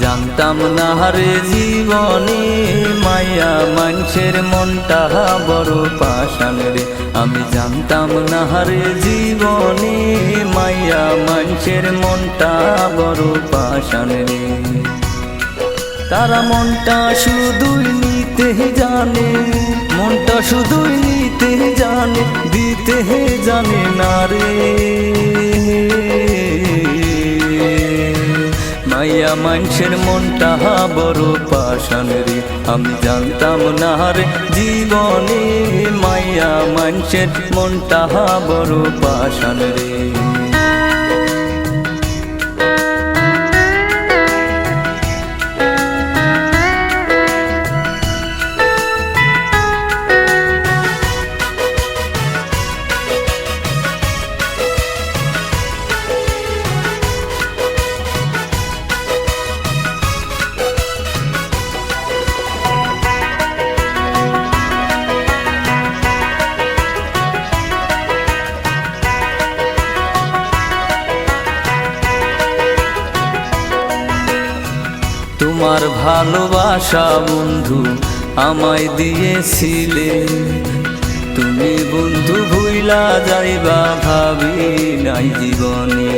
জানতাম না হারে জীবনে মায়া মানুষের মনটা বড় পাষাণ রে। আমি জানতাম না হারে জীবনে মায়া মানুষের মনটা বড় পাষাণ রে। তারা মনটা শুধুই নিতে জানে, মনটা শুধুই নিতে জানে, দিতে জানে না রে। মাইয়া মানুষের মনটা বড় পাশান রে। আমি জানতাম না রে, জীবনে মাইয়া মানুষের মনটা বড় পাশান রে। তোমার ভালোবাসা বন্ধু আমায় দিয়েছিলে। তুমি বন্ধু ভুইলা যাইবা ভাবি নাই জীবনে।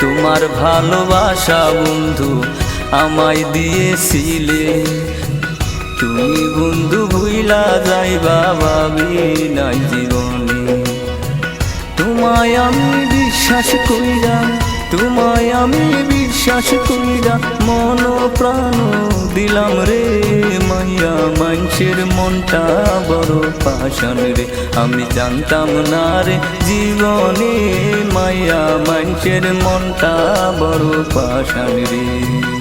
তোমার ভালোবাসা বন্ধু আমায় দিয়েছিলে। তুমি বন্ধু ভুইলা যাইবা ভাবি নাই জীবনে। তোমায় আমি বিশ্বাস কইরা, তোমায় আমি বিশ্বাস কইরা মন প্রাণ দিলাম রে মাইয়া। মানুষের মনটা বড় পাশন রে, আমি জানতাম না রে জীবনে মাইয়া। মানুষের মনটা বড় পাশন রে।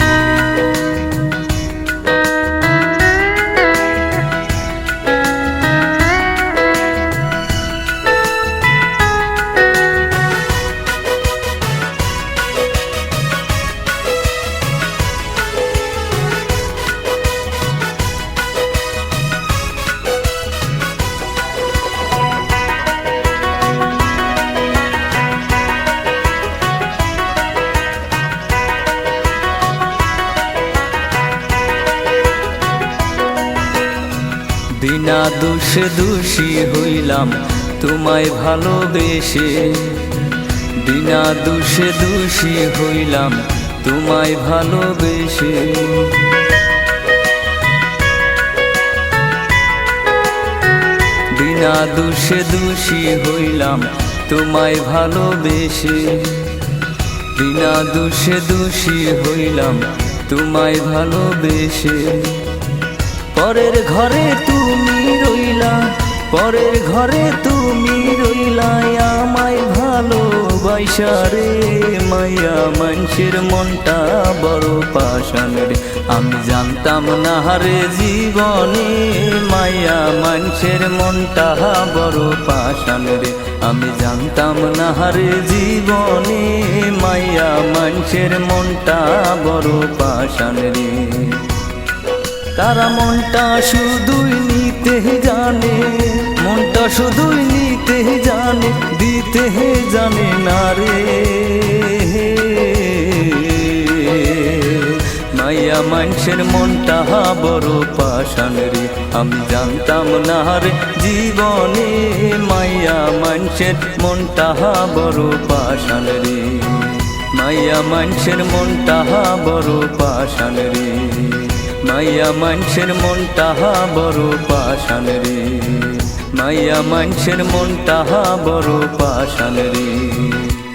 বিনা দোষে দোষী হইলাম, তোমায় ভালোবেসে বিনা দোষে দোষী হইলাম, তোমায় ভালোবেসে। বিনা দোষে দোষী হইলাম, তোমায় ভালোবেসে বিনা দোষে দোষী হইলাম, তোমায় ভালোবেসে। পরের ঘরে তুমি রইলা, পরের ঘরে তুমি রইলা, আমায় ভালোবাসা রে মাইয়া মানুষের মনটা বড় পাষাণ রে আমি জানতাম না হারে জীবনে মাইয়া মানুষের মনটা বড় পাষাণ রে আমি জানতাম না হারে জীবনে মাইয়া মানুষের মনটা বড় পাষাণ রে তারা মনটা শুধুই নিতে জানে, মনটা শুধুই নিতে জানে, দিতে জানে না রে। মাইয়া মানুষের মনটা বড় পাষাণ রে, আমি জানতাম না রে জীবনে। মাইয়া মানুষের মনটা বড় পাষাণ রে, মাইয়া মানুষের মনটা বড় পাষাণ রে। মাইয়া মানুষের মনটা বড় পাশান রে। মাইয়া মানুষের মনটা বড় পাশান রে।